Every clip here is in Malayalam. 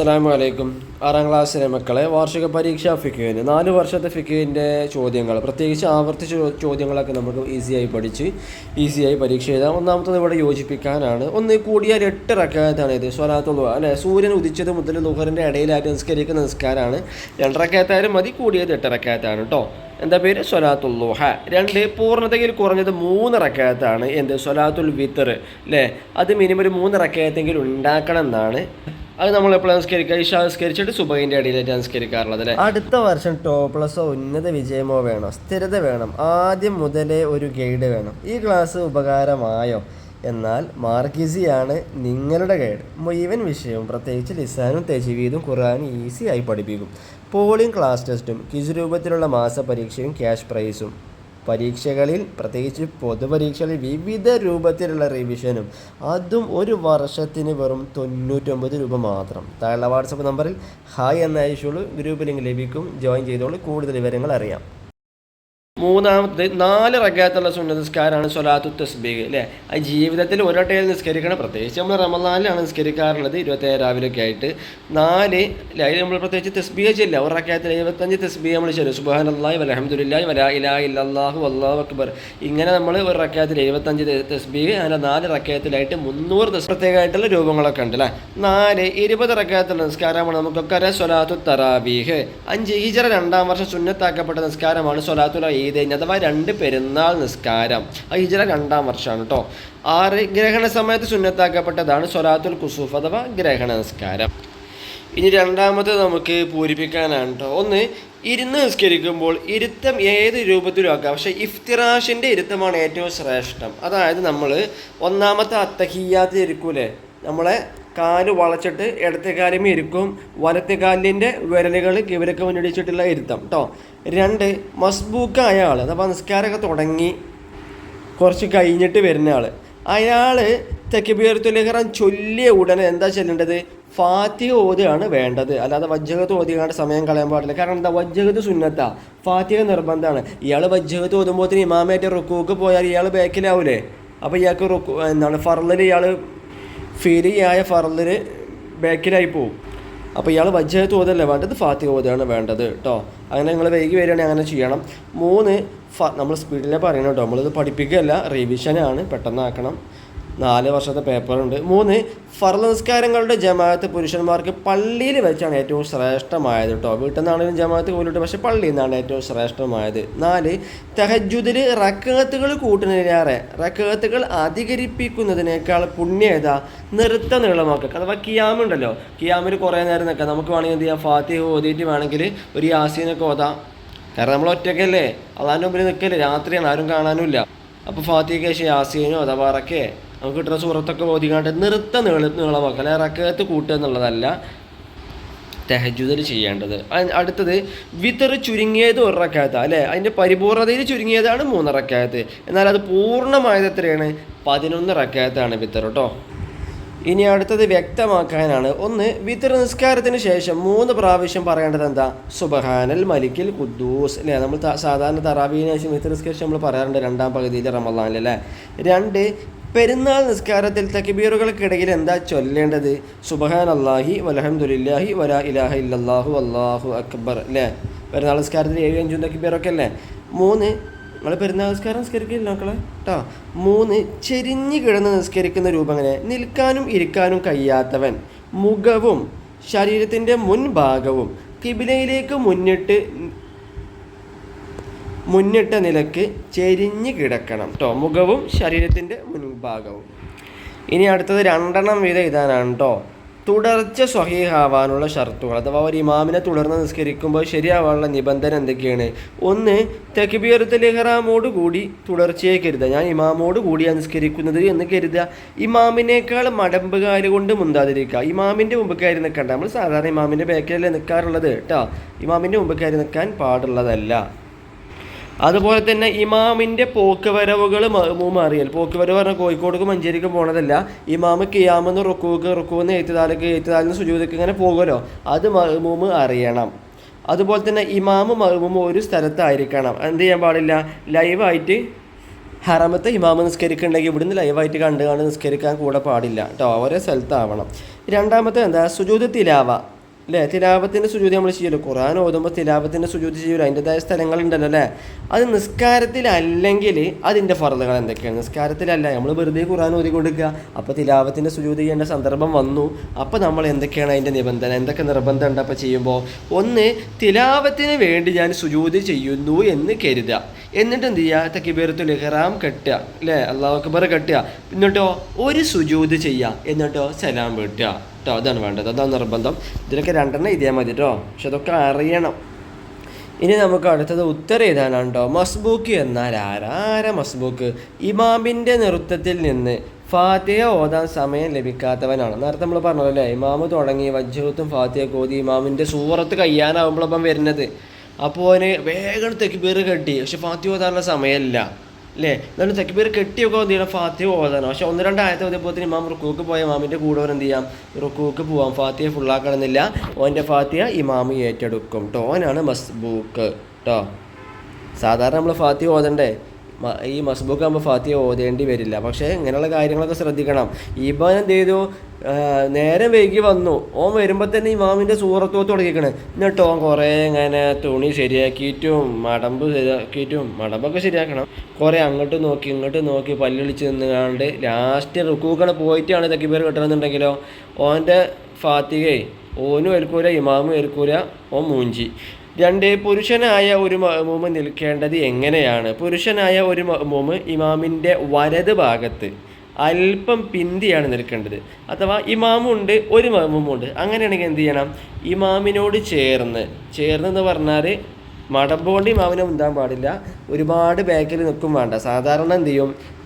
അസ്സലാമു അലൈക്കും ആറാം ക്ലാസ്സിലെ മക്കളെ വാർഷിക പരീക്ഷ ഫിക്കുവിന് നാല് വർഷത്തെ ഫിക്കുവിന്റെ ചോദ്യങ്ങൾ പ്രത്യേകിച്ച് ആവർത്തിച്ച ചോദ്യങ്ങളൊക്കെ നമുക്ക് ഈസിയായി പഠിച്ച് ഈസിയായി പരീക്ഷ എഴുതാം. ഒന്നാമത്തത് ഇവിടെ യോജിപ്പിക്കാനാണ്. ഒന്ന് കൂടിയാൽ എട്ട് റക്കായത്താണ് ഇത് സ്വലാത്തുള്ള. അല്ലെ? സൂര്യൻ ഉദിച്ചത് മുതൽ ലുഹറിന്റെ ഇടയിലായിട്ട് നിസ്കരിക്കുന്ന നിസ്കാരമാണ്. രണ്ടറക്കായത്തായാലും മതി കൂടിയത് എട്ട് റക്കായത്താണ് കേട്ടോ എന്താ പേര്? സ്വലാത്തുല്ലുഹ രണ്ട് പൂർണതയിൽ കുറഞ്ഞത് മൂന്ന് റക്കയത്താണ് എന്ത്? സ്വലാത്തുൽ വിത്തർ അല്ലേ അത് മിനിമം ഒരു മൂന്ന് റക്കയത്തെങ്കിലും ഉണ്ടാക്കണം എന്നാണ്. അത് നമ്മൾ എപ്പോഴും സംസ്കരിക്കുക ഇഷ സംസ്കരിച്ചിട്ട് സുബൈന്റെ അടിയിലേക്ക് സംസ്കരിക്കാറുള്ളത് അല്ലേ അടുത്ത വർഷം ടോപ്ലസോ പ്ലസോ ഉന്നത വിജയമോ വേണം. സ്ഥിരത വേണം. ആദ്യം മുതലേ ഒരു ഗൈഡ് വേണം. ഈ ക്ലാസ് ഉപകാരമായോ? എന്നാൽ മാർക്കിസിയാണ് നിങ്ങളുടെ ഗൈഡ്. മുഴുവൻ വിഷയവും പ്രത്യേകിച്ച് ലിസാനും തെജീവീതും ഖുർആാനും ഈസി ആയി പഠിപ്പിക്കും. പോളിംഗ് ക്ലാസ് ടെസ്റ്റും ക്വിസ് രൂപത്തിലുള്ള മാസപരീക്ഷയും ക്യാഷ് പ്രൈസും. പരീക്ഷകളിൽ പ്രത്യേകിച്ച് പൊതുപരീക്ഷകളിൽ വിവിധ രൂപത്തിലുള്ള റിവിഷനും. അതും ഒരു വർഷത്തിന് വെറും തൊണ്ണൂറ്റൊമ്പത് രൂപ മാത്രം. താഴെ വാട്സപ്പ് നമ്പറിൽ ഹായ് എന്ന അയച്ചോളൂ ഗ്രൂപ്പ് ലിങ്ക് ലഭിക്കും. ജോയിൻ ചെയ്തോളൂ. കൂടുതൽ വിവരങ്ങൾ അറിയാം. മൂന്നാമത്തെ നാല് റക്കാത്തുള്ള സുന്ന നിസ്കാരമാണ് സൊലാത്തു തസ്ബീഗ് അല്ലേ? അത് ജീവിതത്തിൽ ഒരൊട്ടയിൽ നിസ്കരിക്കണം. പ്രത്യേകിച്ച് നമ്മൾ റമദാനിലാണ് നിസ്കരിക്കാറുള്ളത്. ഇരുപത്തേഴ് രാവിലെയൊക്കെ ആയിട്ട് നാല് അതിൽ നമ്മൾ പ്രത്യേകിച്ച് തസ്ബീഹ ചെയ്യില്ല. ഒരു റക്കാത്തിൽ എഴുപത്തഞ്ച് തസ്ബീഹ് നമ്മൾ ചെയ്യും സുബാൻ അള്ളാഹി വലഹമുല്ലാഹി വലാ ഇലാ ഇല്ലാഹു അള്ളാഹു അക്ബർ. ഇങ്ങനെ നമ്മൾ ഒരു റക്കാത്തിൽ എഴുപത്തഞ്ച് തസ്ബീഹ് അങ്ങനെ നാല് റക്കാത്തിലായിട്ട് മുന്നൂറ് പ്രത്യേകമായിട്ടുള്ള രൂപങ്ങളൊക്കെ ഉണ്ട് അല്ലേ? നാല് ഇരുപത് റക്കാത്തുള്ള നിസ്കാരമാണ് നമുക്കൊക്കെ അറിയാം. സ്വലാത്തു തറാബീഹ് അഞ്ച് ഈജറ രണ്ടാം വർഷം സുന്നത്താക്കപ്പെട്ട നിസ്കാരമാണ് സൊലാത്തുൽ കഴിഞ്ഞാൽ അഥവാ രണ്ട് പെരുന്നാൾ നിസ്കാരം ആ ഹിജറ രണ്ടാം വർഷമാണ് കേട്ടോ ആറ് ഗ്രഹണ സമയത്ത് സുന്നത്താക്കപ്പെട്ടതാണ് സൊലാത്തുൽ കുസൂഫ് അഥവാ ഗ്രഹണ നിസ്കാരം. ഇനി രണ്ടാമത് നമുക്ക് പൂരിപ്പിക്കാനാണ് കേട്ടോ ഒന്ന് ഇരുന്ന് നിസ്കരിക്കുമ്പോൾ ഇരുത്തം ഏത് രൂപത്തിലും ആക്കാം. പക്ഷേ ഇഫ്തിറാഷിന്റെ ഇരുത്തമാണ് ഏറ്റവും ശ്രേഷ്ഠം. അതായത് നമ്മൾ ഒന്നാമത്തെ അത്തഹിയാത്ത് ഇരിക്കൂലേ? നമ്മളെ കാൽ വളച്ചിട്ട് ഇടത്തെ കാലും ഇരിക്കും. വലത്തെ കാലിന്റെ വിരലുകൾ ഇവരൊക്കെ മുന്നടിച്ചിട്ടുള്ള ഇരുത്തം കേട്ടോ രണ്ട് മസ്ബൂക്കായ ആൾ അഥവാ നിസ്കാരമൊക്കെ തുടങ്ങി കുറച്ച് കഴിഞ്ഞിട്ട് വരുന്ന ആൾ അയാൾ തെക്കിബീർത്തുലഹ്റാൻ ചൊല്ലിയ ഉടനെ എന്താ ചെല്ലേണ്ടത്? ഫാത്തിഹ ഓതുകയാണ് വേണ്ടത്. അല്ലാതെ വജ്ജകത്ത് ഓതിയാണ്ട് സമയം കളയാൻ പാടില്ല. കാരണം എന്താ? വജ്ജകത്ത് സുന്നത്താ. ഫാത്തിഹ നിർബന്ധമാണ്. ഇയാൾ വജ്ജകത്ത് ഓതുമ്പോഴത്തേന് ഇമാമേറ്റ് റുക്കൂക്ക് പോയാൽ ഇയാൾ ബാക്കിലാവൂലേ അപ്പോൾ ഇയാൾക്ക് റുക്കു എന്താണ് ഫറലിൽ ഇയാൾ ഫിരിയായ ഫറലിന് ബാക്കിലായി പോകും അപ്പോൾ ഇയാൾ വജ്ജഹത്ത് ഓതല്ലേ? വേണ്ടത് ഫാത്തിഹ ഓതാണ് വേണ്ടത് കേട്ടോ അങ്ങനെ നിങ്ങൾ വൈകി വരികയാണെങ്കിൽ അങ്ങനെ ചെയ്യണം. മൂന്ന് ഫ നമ്മൾ സ്പീഡിലെ പറയണം കേട്ടോ നമ്മളിത് പഠിപ്പിക്കുകയല്ല റിവിഷനാണ് പെട്ടെന്നാക്കണം. നാല് വർഷത്തെ പേപ്പറുണ്ട്. മൂന്ന് ഫർള നിസ്കാരങ്ങളുടെ ജമാഅത്ത് പുരുഷന്മാർക്ക് പള്ളിയിൽ വെച്ചാണ് ഏറ്റവും ശ്രേഷ്ഠമായത് കേട്ടോ വീട്ടിൽ നിന്നാണെങ്കിലും ജമാഅത്ത് പോലിട്ട് പക്ഷേ പള്ളിയിൽ നിന്നാണ് ഏറ്റവും ശ്രേഷ്ഠമായത്. നാല് തെഹജുദിൽ റക്കകത്തുകൾ കൂട്ടുന്നതിനേറെ റക്കകത്തുകൾ അധികരിപ്പിക്കുന്നതിനേക്കാൾ പുണ്യത നൃത്ത നീളമാക്കുക അഥവാ കിയാമുണ്ടല്ലോ. കിയാമിൽ കുറേ നേരം നിൽക്കാം. നമുക്ക് വേണമെങ്കിൽ എന്ത് ചെയ്യാം? ഫാത്തിഹ ഓതിയിട്ട് വേണമെങ്കിൽ ഒരു യാസീനൊക്കെ ഓതാം. കാരണം നമ്മൾ ഒറ്റയ്ക്കല്ലേ? അള്ളാന്റെ മുമ്പിൽ നിൽക്കല്ലേ? രാത്രിയാണ് ആരും കാണാനുമില്ല. അപ്പോൾ ഫാത്തിഹയ്ക്ക് ശേഷം യാസീനോ അഥവാറൊക്കെ നമുക്ക് കിട്ടുന്ന സൂറത്തൊക്കെ ഓതിക്കാണ്ട് നൃത്ത നീള നീളമാക്കുക. അല്ലെങ്കിൽ റക്കത്ത് കൂട്ടുക എന്നുള്ളതല്ല തെഹജുദിൽ ചെയ്യേണ്ടത്. അടുത്തത് വിത്തർ ചുരുങ്ങിയത് ഒരു റക്കായത്ത്. അല്ലേ? അതിന്റെ പരിപൂർണതയിൽ ചുരുങ്ങിയതാണ് മൂന്ന് റക്കാത്ത് എന്നാൽ അത് പൂർണമായത് എത്രയാണ്? പതിനൊന്ന് റക്കാത്താണ് വിത്തർ കേട്ടോ ഇനി അടുത്തത് വ്യക്തമാക്കാനാണ്. ഒന്ന് വിത്തർ നിസ്കാരത്തിന് ശേഷം മൂന്ന് പ്രാവശ്യം പറയേണ്ടത് എന്താ? സുബഹാനൽ മലിക്കിൽ ഖുദ്ദൂസ്. അല്ലേ? നമ്മൾ സാധാരണ തറാബീന് വിത്തർ നിസ്കരിച്ച് നമ്മൾ പറയാറുണ്ട് രണ്ടാം പകുതിയിൽ റമദാനിൽ അല്ലേ? രണ്ട് പെരുന്നാൾ നിസ്കാരത്തിൽ തക്ബീറുകൾക്കിടയിൽ എന്താ ചൊല്ലേണ്ടത്? സുബഹാൻ അള്ളാഹി വലഹമുല്ലാഹി വലാ ഇലാഹ ഇല്ലാഹു അള്ളാഹു അക്ബർ അല്ലേ? പെരുന്നാൾ നിസ്കാരത്തിൽ ഏഴ് അഞ്ചും തക്ബീറൊക്കെ അല്ലേ? മൂന്ന് നമ്മൾ പെരുന്നാൾ നിസ്കാരം നിസ്കരിക്കില്ല മക്കളെ? കേട്ടോ മൂന്ന് ചെരിഞ്ഞു കിടന്ന് നിസ്കരിക്കുന്ന രൂപം അങ്ങനെ നിൽക്കാനും ഇരിക്കാനും കഴിയാത്തവൻ. മുഖവും ശരീരത്തിന്റെ മുൻഭാഗവും കിബിലയിലേക്ക് മുന്നിട്ട് മുന്നിട്ട നിലയ്ക്ക് ചെരിഞ്ഞ് കിടക്കണം കേട്ടോ മുഖവും ശരീരത്തിന്റെ മുൻഭാഗവും. ഇനി അടുത്തത് രണ്ടെണ്ണം വീതം ഇതാനാണ് കേട്ടോ തുടർച്ച സ്വഹീഹാവാനുള്ള ഷർത്തുകൾ. അഥവാ ഒരു ഇമാമിനെ തുടർന്ന് നിസ്കരിക്കുമ്പോൾ ശരിയാവാനുള്ള നിബന്ധന എന്തൊക്കെയാണ്? ഒന്ന് തെക്കുബീറത്തിൽ ഇഹ്റാമോട് കൂടി തുടർച്ചയെ കരുതുക. ഞാൻ ഇമാമോട് കൂടിയാണ് നിസ്കരിക്കുന്നത് എന്ന് കരുതുക. ഇമാമിനേക്കാൾ മടമ്പുകാർ കൊണ്ട് മുന്താതിരിക്കുക. ഇമാമിന്റെ മുമ്പ് കയറി നിൽക്കണ്ട. നമ്മൾ സാധാരണ ഇമാമിന്റെ ബേക്കലല്ലേ നിൽക്കാറുള്ളത് കേട്ടോ ഇമാമിന്റെ മുമ്പ് കയറി നിൽക്കാൻ പാടുള്ളതല്ല. അതുപോലെ തന്നെ ഇമാമിന്റെ പോക്ക് വരവുകൾ മഹമൂം അറിയൽ പോക്ക് വരവ് പറഞ്ഞാൽ കോഴിക്കോടക്ക് മഞ്ചേരിക്ക് പോണതല്ല. ഇമാമ് കിയാമെന്ന് റുക്കൂക്ക് റുക്കൂന്ന് ഏറ്റുതാലക്ക് എഴുത്തുതാലിന് സുജൂതക്ക് ഇങ്ങനെ പോകുമല്ലോ. അത് മഹ്മൂമ് അറിയണം. അതുപോലെ തന്നെ ഇമാമ് മഹമൂം ഒരു സ്ഥലത്തായിരിക്കണം. എന്ത് ചെയ്യാൻ പാടില്ല? ലൈവായിട്ട് ഹറമത്ത് ഇമാമ നിസ്കരിക്കുന്നുണ്ടെങ്കിൽ ഇവിടുന്ന് ലൈവായിട്ട് കണ്ട് കണ്ട് നിസ്കരിക്കാൻ കൂടെ പാടില്ല. കേട്ടോ ഓരോ സ്ഥലത്താവണം. രണ്ടാമത്തെ എന്താ? സുജൂത് തിലാവ. അല്ലേ തിലാപത്തിന്റെ സുജൂതി നമ്മൾ ചെയ്യല്ലോ. ഖുറാൻ ഓതുമ്പോൾ തിലാപത്തിന്റെ സുജൂതി ചെയ്യല്ലോ അതിന്റെതായ സ്ഥലങ്ങളുണ്ടല്ലോ അല്ലേ അത് നിസ്കാരത്തിലല്ലെങ്കിൽ അതിന്റെ ഫറലുകൾ എന്തൊക്കെയാണ്? നിസ്കാരത്തിലല്ല നമ്മൾ വെറുതെ ഖുറാൻ ഓതി കൊടുക്കുക അപ്പോൾ തിലാപത്തിന്റെ സുജൂതി ചെയ്യേണ്ട സന്ദർഭം വന്നു. അപ്പോൾ നമ്മൾ എന്തൊക്കെയാണ് അതിന്റെ നിബന്ധന? എന്തൊക്കെ നിർബന്ധം ഉണ്ട് അപ്പോൾ ചെയ്യുമ്പോൾ? ഒന്ന് തിലാപത്തിന് വേണ്ടി ഞാൻ സുജൂതി ചെയ്യുന്നു എന്ന് കരുതുക. എന്നിട്ട് എന്ത് ചെയ്യുക? തക്കിബീറത്തുൽ ഇഹ്റാം കെട്ടുക അല്ലേ അള്ളാഹു അക്ബർ കെട്ടുക. എന്നിട്ടോ ഒരു സുജൂത് ചെയ്യുക. എന്നിട്ടോ സലാം വീട്ടുക. കേട്ടോ അതാണ് വേണ്ടത്. അതാണ് നിർബന്ധം. ഇതിലൊക്കെ രണ്ടെണ്ണം ഇതേ മതി കേട്ടോ പക്ഷെ അതൊക്കെ അറിയണം. ഇനി നമുക്ക് അടുത്തത് ഉത്തരം എഴുതാനാണ് കേട്ടോ മസ്ബൂക്ക് എന്നാൽ ആരാര ആരാ മസ്ബൂക്ക്? ഇമാമിന്റെ നൃത്തത്തിൽ നിന്ന് ഫാത്തിഹ ഓതാൻ സമയം ലഭിക്കാത്തവനാണ്. നേരത്തെ നമ്മൾ പറഞ്ഞല്ലോ അല്ലേ? ഇമാമ് തുടങ്ങി വജ്രത്തും ഫാത്തിഹ കോതി ഇമാമിന്റെ സൂറത്ത് കയ്യാനാവുമ്പോഴപ്പം വരുന്നത്. അപ്പോൾ അവന് വേഗം തെക്കിബീർ കെട്ടി. പക്ഷെ ഫാത്തിഹ ഓതാനുള്ള സമയമില്ല. അല്ലേ എന്നാലും തെക്കിബീർ കെട്ടിയൊക്കെ എന്ത് ചെയ്യണം ഫാത്തിഹ ഓതാനോ പക്ഷെ ഒന്ന് രണ്ടായത്തെ ഉദ്യപ്പോത്തിന് ഇമാം റുക്കൂക്ക് പോയ ഇമാമിന്റെ കൂടെ അവൻ എന്ത് ചെയ്യാം? റുക്കൂക്ക് പോവാം. ഫാത്തിഹ ഫുള്ളാക്കണമെന്നില്ല. ഓന്റെ ഫാത്തിഹ ഇമാമ് ഏറ്റെടുക്കും. കേട്ടോ ഓനാണ് മസ്ബൂക്ക്. കേട്ടോ സാധാരണ നമ്മൾ ഫാത്തിഹ ഓതണ്ടേ? ഈ മസ്ബൂക്ക് ആകുമ്പോൾ ഫാത്തിഹ ഓതേണ്ടി വരില്ല. പക്ഷേ ഇങ്ങനെയുള്ള കാര്യങ്ങളൊക്കെ ശ്രദ്ധിക്കണം. ഇബാൻ എന്ത് ചെയ്തു? നേരം വൈകി വന്നു. ഓൻ വരുമ്പോൾ തന്നെ ഇമാമിന്റെ സൂറത്തോ തുടങ്ങിക്കണേ എന്നിട്ട് ഓൻ കുറേ ഇങ്ങനെ തുണി ശരിയാക്കിയിട്ടും മടമ്പ് ശരിയാക്കിയിട്ടും മടമ്പൊക്കെ ശരിയാക്കണം. കുറേ അങ്ങോട്ട് നോക്കി ഇങ്ങോട്ട് നോക്കി പല്ലിളിച്ച് നിന്നുകാണ്ട് ലാസ്റ്റ് റുക്കൂക്കണ പോയിട്ടാണ് ഇതൊക്കെ പേര് കിട്ടണമെന്നുണ്ടെങ്കിലോ ഓന്റെ ഫാത്തികയെ ഓനും ഏൽക്കൂല ഇമാമും ഏൽക്കൂല ഓൻ മൂഞ്ചി. രണ്ട് പുരുഷനായ ഒരു മോമ് നിൽക്കേണ്ടത് എങ്ങനെയാണ്? പുരുഷനായ ഒരു മോമ് ഇമാമിന്റെ വലത് ഭാഗത്ത് അല്പം പിന്തിയാണ് നിൽക്കേണ്ടത്. അഥവാ ഇമാമുണ്ട് ഒരു മോമുണ്ട്. അങ്ങനെയാണെങ്കിൽ എന്ത് ചെയ്യണം? ഇമാമിനോട് ചേർന്ന് ചേർന്ന് എന്ന് പറഞ്ഞാൽ മടമ്പോണ്ട് ഇമാമിനെ മുന്താൻ പാടില്ല. ഒരുപാട് ബാക്കിൽ നിൽക്കും വേണ്ട. സാധാരണ എന്ത് ചെയ്യും?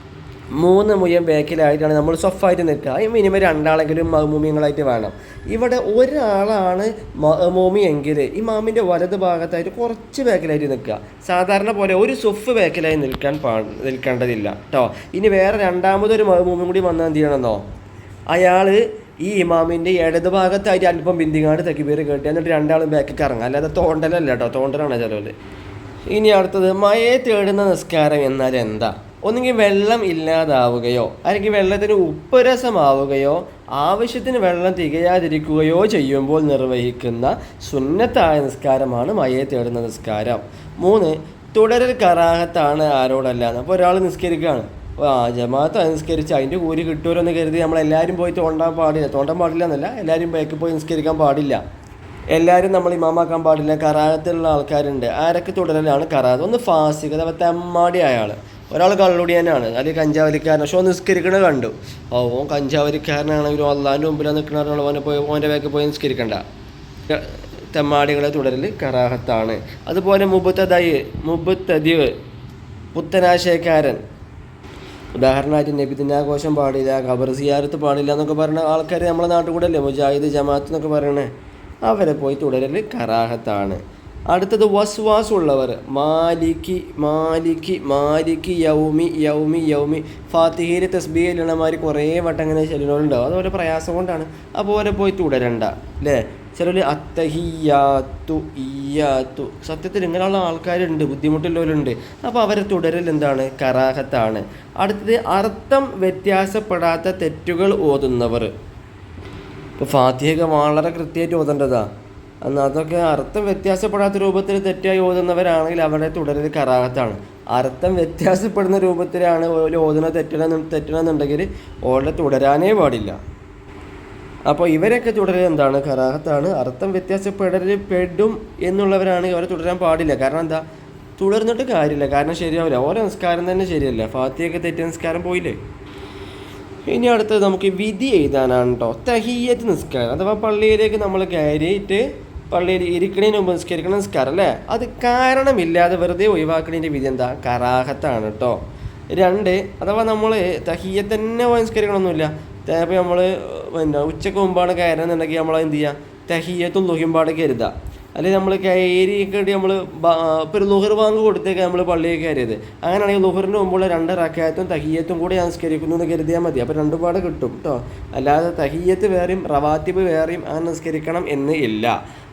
മൂന്ന് മുയം ബാക്കിലായിട്ടാണ് നമ്മൾ സൊഫായിട്ട് നിൽക്കുക. ഈ മിനിമം രണ്ടാളെങ്കിലും മഹമൂമിയങ്ങളായിട്ട് വേണം. ഇവിടെ ഒരാളാണ് മഹമൂമി എങ്കിൽ ഇമാമിന്റെ വലത് ഭാഗത്തായിട്ട് കുറച്ച് ബാക്കിലായിട്ട് നിൽക്കുക. സാധാരണ പോലെ ഒരു സൊഫ് ബാക്കിലായി നിൽക്കാൻ പാ നിൽക്കേണ്ടതില്ല കേട്ടോ ഇനി വേറെ രണ്ടാമതൊരു മഹമൂമിയും കൂടി വന്നാൽ എന്ത് ചെയ്യണമെന്നോ? അയാൾ ഈ ഇമാമിന്റെ ഇടത് ഭാഗത്തായിട്ട് അല്പം ബിന്ദിങ്ങാട് തെക്കിപ്പേര് കേട്ടി എന്നിട്ട് രണ്ടാളും ബാക്കിൽ കറങ്ങുക അല്ലാതെ തോണ്ടലല്ല കേട്ടോ തോണ്ടലാണ് ചിലവർ ഇനി അടുത്തത് മഴയെ തേടുന്ന നിസ്കാരം എന്നാൽ എന്താ? ഒന്നുകിൽ വെള്ളം ഇല്ലാതാവുകയോ അല്ലെങ്കിൽ വെള്ളത്തിന് ഉപ്പുരസമാവുകയോ ആവശ്യത്തിന് വെള്ളം തികയാതിരിക്കുകയോ ചെയ്യുമ്പോൾ നിർവഹിക്കുന്ന സുന്നത്തായ നിസ്കാരമാണ് മയ്യെ തേടുന്ന നിസ്കാരം. മൂന്ന് തുടരൽ കറാഹത്താണ് ആരോടല്ല അപ്പോൾ ഒരാൾ നിസ്കരിക്കുകയാണ് അപ്പോൾ ആ ജമാഅത്ത് നിസ്കരിച്ച് അതിന്റെ കൂലി കിട്ടുമല്ലോ കരുതി നമ്മളെല്ലാവരും പോയി തോണ്ടാൻ പാടില്ല. തോണ്ടാൻ പാടില്ല എന്നല്ല എല്ലാവരും ബേക്ക് പോയി നിസ്കരിക്കാൻ പാടില്ല. എല്ലാവരും നമ്മൾ ഇമാമാക്കാൻ പാടില്ല. കറാഹത്തിലുള്ള ആൾക്കാരുണ്ട്. ആരൊക്കെ തുടരലാണ് കറാഹത്ത്? ഒന്ന് ഫാസിക് അഥവാ തെമ്മാടി അയാൾ ഒരാൾ കള്ളുടിയനാണ്. അത് കഞ്ചാവരിക്കാരൻ പക്ഷെ ഓൻ നിസ്കരിക്കണ കണ്ടു. ഓ ഓൻ കഞ്ചാവലിക്കാരനാണെങ്കിലും അള്ളാന്റെ മുമ്പിലാണ് നിൽക്കണ ഓനെ പോയി ഓന്റെ ബാക്കിൽ പോയി നിസ്കരിക്കണ്ട. തെമ്മാടികളെ തുടരൽ കറാഹത്താണ്. അതുപോലെ മുബത്തദയ് മുബത്തദിവ് പുത്തനാശയക്കാരൻ. ഉദാഹരണമായിട്ട് നബിദിനാഘോഷം പാടില്ല ഖബർ സിയാരത്ത് പാടില്ല എന്നൊക്കെ പറയുന്ന ആൾക്കാർ നമ്മളെ നാട്ടിൽ കൂടെ അല്ലേ? മുജാഹിദ് ജമാഅത്ത് എന്നൊക്കെ പറയണേ. അവരെ പോയി തുടരൽ കറാഹത്താണ്. അടുത്തത് വസ്വാസ് ഉള്ളവർ മാലിക്കി മാലിക്കി മാലിക്കി യൗമി യൗമി യൗമി. ഫാത്തിഹയിൽ തസ്ബീഹിലുള്ളമാർ കുറേ വട്ടം ഇങ്ങനെ ചെല്ലുന്നവരുണ്ടാവും. അതുപോലെ പ്രയാസം കൊണ്ടാണ്. അപ്പോൾ അവരെ പോയി തുടരണ്ട അല്ലേ? ചിലർ അത്തഹിയാത്തു ഇയാത്തു സത്യത്തിൽ ഇങ്ങനെയുള്ള ആൾക്കാരുണ്ട് ബുദ്ധിമുട്ടുള്ളവരുണ്ട്. അപ്പോൾ അവരെ തുടരൽ എന്താണ്? കറാഹത്താണ്. അടുത്തത് അർത്ഥം വ്യത്യാസപ്പെടാത്ത തെറ്റുകൾ ഓതുന്നവർ. ഇപ്പോൾ ഫാത്തിഹ വളരെ കൃത്യമായിട്ട് ഓതേണ്ടതാ. എന്നാൽ അതൊക്കെ അർത്ഥം വ്യത്യാസപ്പെടാത്ത രൂപത്തിൽ തെറ്റായി ഓതുന്നവരാണെങ്കിൽ അവരെ തുടരൽ കറാഹത്താണ്. അർത്ഥം വ്യത്യാസപ്പെടുന്ന രൂപത്തിലാണ് ഒരു ഓതുന്ന തെറ്റണം തെറ്റണമെന്നുണ്ടെങ്കിൽ ഓടെ തുടരാനേ പാടില്ല. അപ്പോൾ ഇവരൊക്കെ തുടരൽ എന്താണ്? കറാഹത്താണ്. അർത്ഥം വ്യത്യാസപ്പെടൽ പെടും എന്നുള്ളവരാണെങ്കിൽ അവരെ തുടരാൻ പാടില്ല. കാരണം എന്താ? തുടർന്നിട്ട് കാര്യമില്ല. കാരണം ശരിയാവില്ല. ഓരോ നിസ്കാരം തന്നെ ശരിയല്ല. ഫാത്തിയൊക്കെ തെറ്റിയ നിസ്കാരം പോയില്ലേ? ഇനി അടുത്തത് നമുക്ക് വിധി എഴുതാനാണ് കേട്ടോ. തഹിയത്ത് നിസ്കാരം. അഥവാ പള്ളിയിലേക്ക് നമ്മൾ കയറിയിട്ട് പള്ളിയിൽ ഇരിക്കണതിന് മുമ്പ് നിസ്കരിക്കണം നിസ്കാരം അല്ലേ? അത് കാരണമില്ലാതെ വെറുതെ ഒഴിവാക്കണതിന്റെ വിധി എന്താ? കറാഹത്താണ് കേട്ടോ രണ്ട് അഥവാ നമ്മൾ തഹിയത്ത് തന്നെ നിസ്കരിക്കണമൊന്നുമില്ല ചിലപ്പോൾ നമ്മൾ പിന്നെ ഉച്ചയ്ക്ക് മുമ്പാണ് കയറുന്നുണ്ടെങ്കിൽ നമ്മൾ എന്ത് ചെയ്യുക തഹിയത്തും ലുഹിമ്പാട് കരുതുക അല്ലെങ്കിൽ നമ്മൾ കയറി കേട്ടി നമ്മൾ ഇപ്പോൾ ഒരു ലുഹർ വാങ്ങി കൊടുത്തേക്ക് നമ്മൾ പള്ളിയിൽ കയറിയത്. അങ്ങനെയാണെങ്കിൽ ലുഹറിന് മുമ്പുള്ള രണ്ട് റക്കായത്തും തഹിയത്തും കൂടി നമസ്കരിക്കുന്നു എന്ന് കരുതിയാൽ മതി. അപ്പോൾ രണ്ടും പാട് കിട്ടും കേട്ടോ അല്ലാതെ തഹിയത്ത് വേറെയും റവാത്തിബ് വേറെയും അങ്ങനെ നിസ്കരിക്കണം എന്ന് ഇല്ല.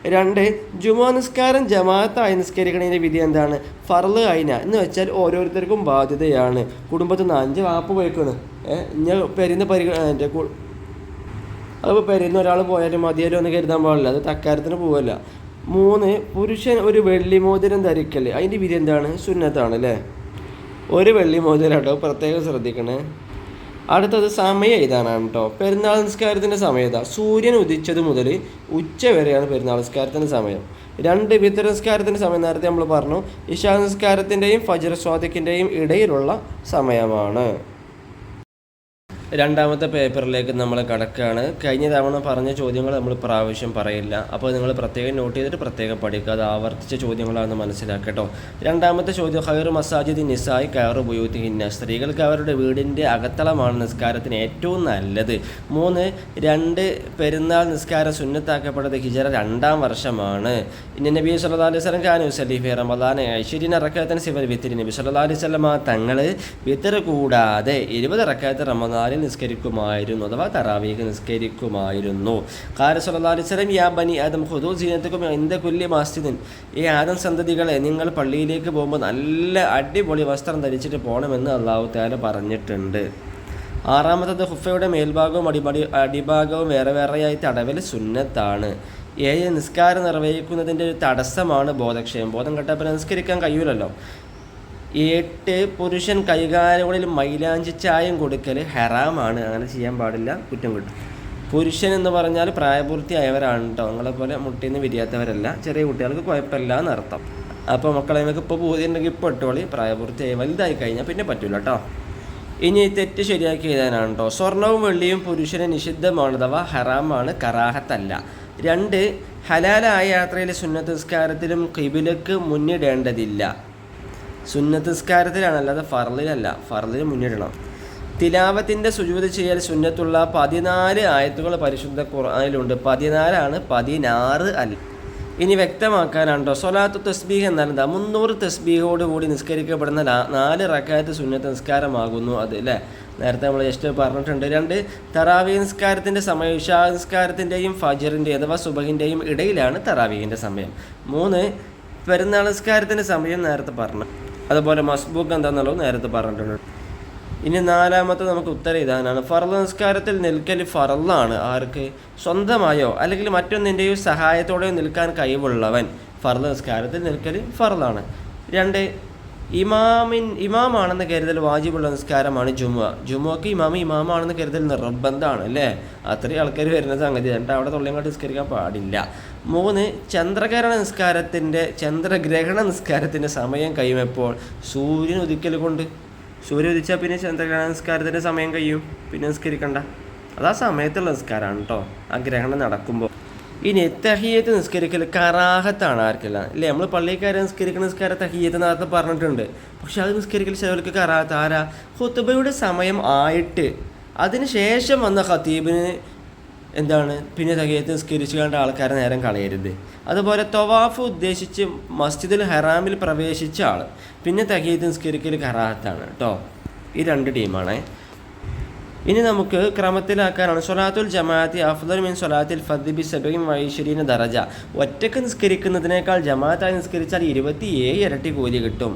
രണ്ട് ജുമാ നിസ്കാരം ജമാഅത്തായി നിസ്കരിക്കണതിന്റെ വിധി എന്താണ്? ഫർൾ അയിന. എന്ന് വെച്ചാൽ ഓരോരുത്തർക്കും ബാധ്യതയാണ്. കുടുംബത്തിൽ നിന്ന് അഞ്ച് വാപ്പ് പോയിക്കണ്. ഇഞ്ഞ പെരുന്ന പരിഗ എന്റെ അതിപ്പോൾ പെരുന്ന ഒരാൾ പോയാലും മതിയാലും എന്ന് കരുതാൻ പാടില്ല. അത് തക്കാരത്തിന് പോവല്ല. മൂന്ന് പുരുഷൻ ഒരു വെള്ളി മോതിരം ധരിക്കൽ അതിന്റെ വിധി എന്താണ്? സുന്നത്താണ് അല്ലേ? ഒരു വെള്ളി മോതിരം കേട്ടോ പ്രത്യേകം ശ്രദ്ധിക്കണേ. അടുത്തത് സമയം ഇതാനാണ് കേട്ടോ പെരുന്നാൾ നിസ്കാരത്തിന്റെ സമയം ഇതാ. സൂര്യൻ ഉദിച്ചത് മുതൽ ഉച്ച വരെയാണ് പെരുന്നാൾ നിസ്കാരത്തിന്റെ സമയം. രണ്ട് വിത്തര നിസ്കാരത്തിന്റെ സമയം നേരത്തെ നമ്മൾ പറഞ്ഞു. ഇഷാ നിസ്കാരത്തിന്റെയും ഫജർ ഇടയിലുള്ള സമയമാണ്. രണ്ടാമത്തെ പേപ്പറിലേക്ക് നമ്മൾ കടക്കുകയാണ്. കഴിഞ്ഞ തവണ പറഞ്ഞ ചോദ്യങ്ങൾ നമ്മൾ പ്രാവശ്യം പറയില്ല. അപ്പോൾ നിങ്ങൾ പ്രത്യേകം നോട്ട് ചെയ്തിട്ട് പ്രത്യേകം പഠിക്കുക. അത് ആവർത്തിച്ച ചോദ്യങ്ങളാണെന്ന് മനസ്സിലാക്കുക മനസ്സിലാക്കട്ടോ രണ്ടാമത്തെ ചോദ്യം ഹൈർ മസാജിദ് നിസായി കയർ ഉപയോഗിക്കുന്ന സ്ത്രീകൾക്ക് അവരുടെ വീടിന്റെ അകത്തളമാണ് നിസ്കാരത്തിന് ഏറ്റവും നല്ലത്. മൂന്ന് രണ്ട് പെരുന്നാൾ നിസ്കാരം സുന്നത്താക്കപ്പെട്ടത് ഹിജറ രണ്ടാം വർഷമാണ്. ഇനി നബി സല്ലാ അലൈഹി സ്വലം ഖാനു സലീഫ് റമദാൻ. ഐശ്വര്യൻ റക്കാത്തിന് സിവൽ വിത്തിരി. നബി സല്ലാ അലൈഹി സ്വലമ തങ്ങൾ വിത്തർ കൂടാതെ ഇരുപത് റക്കാത്ത് റമദാനിൽ നിസ്കരിക്കുമായിരുന്നു അഥവാ തറാവീക്ക് നിസ്കരിക്കുമായിരുന്നു. കാര യാ ബനി ആദം ഹുദു സീനത്തുക്കും എന്ത കുല്യ മാസ്ജിദിൻ. ഈ ആദം സന്തതികളെ നിങ്ങൾ പള്ളിയിലേക്ക് പോകുമ്പോൾ നല്ല അടിപൊളി വസ്ത്രം ധരിച്ചിട്ട് പോകണമെന്ന് അള്ളാഹു താല പറഞ്ഞിട്ടുണ്ട്. ആറാമത്തത് ഹുഫയുടെ മേൽഭാഗവും അടിപടി അടിഭാഗവും വേറെ വേറെയായി തടവൽ സുന്നത്താണ്. ഏഴ് നിസ്കാരം നിർവഹിക്കുന്നതിന്റെ ഒരു തടസ്സമാണ് ബോധക്ഷയം. ബോധം കെട്ടപ്പോൾ നിസ്കരിക്കാൻ കഴിയൂലല്ലോ. എട്ട് പുരുഷൻ കൈകാലുകളിൽ മൈലാഞ്ചി ചായം കൊടുക്കൽ ഹെറാമാണ്. അങ്ങനെ ചെയ്യാൻ പാടില്ല കുറ്റം കിട്ടും. പുരുഷൻ എന്ന് പറഞ്ഞാൽ പ്രായപൂർത്തിയായവരാണ് കേട്ടോ നിങ്ങളെ പോലെ മുട്ടിന്ന് വിരിയാത്തവരല്ല. ചെറിയ കുട്ടികൾക്ക് കുഴപ്പമില്ല എന്നർത്ഥം. അപ്പോൾ മക്കളെ നിങ്ങൾക്ക് ഇപ്പോൾ പൂതിയുണ്ടെങ്കിൽ ഇപ്പോൾ ഇട്ടോളി. പ്രായപൂർത്തിയായി വലുതായി കഴിഞ്ഞാൽ പിന്നെ പറ്റില്ല കേട്ടോ ഇനി തെറ്റ് ശരിയാക്കി എഴുതാനാണ് കേട്ടോ സ്വർണവും വെള്ളിയും പുരുഷന് നിഷിദ്ധമാണ് അഥവാ ഹറാമാണ് കറാഹത്തല്ല. രണ്ട് ഹലാലായ യാത്രയിലെ സുന്നത്ത് നിസ്കാരത്തിലും കിബിലക്ക് മുന്നിടേണ്ടതില്ല. സുന്നത്ത് നിസ്കാരത്തിലാണ് അല്ലാതെ ഫർലിലല്ല ഫർലിൽ മുന്നിടണം. തിലാവത്തിന്റെ സുജൂത് ചെയ്യൽ സുന്നത്തുള്ള പതിനാല് ആയത്തുകൾ പരിശുദ്ധ ഖുർആാനിലുണ്ട്. പതിനാലാണ് പതിനാറ് അൽ. ഇനി വ്യക്തമാക്കാനാണ്ടോ സൊലാത്തു തസ്ബീഹ് എന്നാലെന്താ മുന്നൂറ് തസ്ബീഹോട് കൂടി നിസ്കരിക്കപ്പെടുന്ന നാല് റക്കായത്ത് സുന്നത്ത് നിസ്കാരമാകുന്നു അത് അല്ലേ നേരത്തെ നമ്മൾ ജസ്റ്റ് പറഞ്ഞിട്ടുണ്ട്. രണ്ട് തറാവി നിസ്കാരത്തിന്റെ സമയം ഇഷാ നിസ്കാരത്തിന്റെയും ഫജറിന്റെ അഥവാ സുബഹിന്റെയും ഇടയിലാണ് തറാവീഹിന്റെ സമയം. മൂന്ന് പെരുന്നാൾ നിസ്കാരത്തിന്റെ സമയം നേരത്തെ പറഞ്ഞു. അതുപോലെ മസ്ബൂക്ക് എന്താണെന്നുള്ളത് നേരത്തെ പറഞ്ഞിട്ടുണ്ട്. ഇനി നാലാമത്തെ നമുക്ക് ഉത്തരം ഇതാനാണ് ഫറൽ നിസ്കാരത്തിൽ നിൽക്കൽ ഫറലാണ് ആർക്ക്? സ്വന്തമായോ? അല്ലെങ്കിൽ മറ്റൊന്നിന്റെയോ സഹായത്തോടെയോ നിൽക്കാൻ കഴിവുള്ളവൻ. ഫറൽ നിസ്കാരത്തിൽ നിൽക്കൽ ഫറലാണ് രണ്ട് ഇമാമിൻ ഇമാമാണെന്ന് കരുതൽ വാജിബുള്ള നിസ്കാരമാണ് ജുമുഅ. ജുമുഅക്ക് ഇമാമി ഇമാമാണെന്ന് കരുതൽ നിർബന്ധമാണ് അല്ലേ? അത്രയും ആൾക്കാർ വരുന്ന സംഗതി എന്നിട്ട് അവിടെ തൊള്ളിയങ്ങോട്ട് നിസ്കരിക്കാൻ പാടില്ല. മൂന്ന് ചന്ദ്രഗ്രഹണ നിസ്കാരത്തിന്റെ ചന്ദ്രഗ്രഹണ നിസ്കാരത്തിന്റെ സമയം കഴിയുമ്പോൾ സൂര്യൻ ഉദിക്കൽ കൊണ്ട്. സൂര്യൻ ഉദിച്ചാൽ പിന്നെ ചന്ദ്രഗ്രഹണ നിസ്കാരത്തിന്റെ സമയം കഴിയും. പിന്നെ നിസ്കരിക്കണ്ട. അത് സമയത്തുള്ള നിസ്കാരമാണ് കേട്ടോ ആ ഗ്രഹണം നടക്കുമ്പോൾ ഇനി തഹിയത്ത് നിസ്കരിക്കൽ കറാഹത്താണ് ആർക്കല്ല. അല്ലേ നമ്മൾ പള്ളിക്കാരെ നിസ്കരിക്കുന്ന നിസ്കാരം തഹിയത്ത് നേരത്തെ പറഞ്ഞിട്ടുണ്ട്. പക്ഷെ അത് നിസ്കരിക്കൽ ചിലവർക്ക് കറാഹത്ത്. ആരാ? ഹുത്തുബയുടെ സമയം ആയിട്ട്. അതിന് ശേഷം വന്ന ഖത്തീബിന് എന്താണ്? പിന്നെ തഹിയത്ത് നിസ്കരിച്ചു കണ്ട ആൾക്കാരെ നേരം കളയരുത്. അതുപോലെ തൊവാഫ് ഉദ്ദേശിച്ച് മസ്ജിദിൽ ഹറാമിൽ പ്രവേശിച്ച ആൾ പിന്നെ തഹിയത്ത് നിസ്കരിക്കൽ കറാഹത്താണ്. കേട്ടോ ഈ രണ്ട് ടീമാണേ. ഇനി നമുക്ക് ക്രമത്തിലാക്കാനാണ്. സൊലാത്തുൽ ജമാഅത്തി അഫ്ദൽ മിൻ സൊലാത്തിൽ ഫദ്ബി സബയും വൈശ്വരീന ദറജ. ഒറ്റയ്ക്ക് നിസ്കരിക്കുന്നതിനേക്കാൾ ജമാഅത്തായി നിസ്കരിച്ചാൽ ഇരുപത്തിയേഴ് ഇരട്ടി കൂലി കിട്ടും.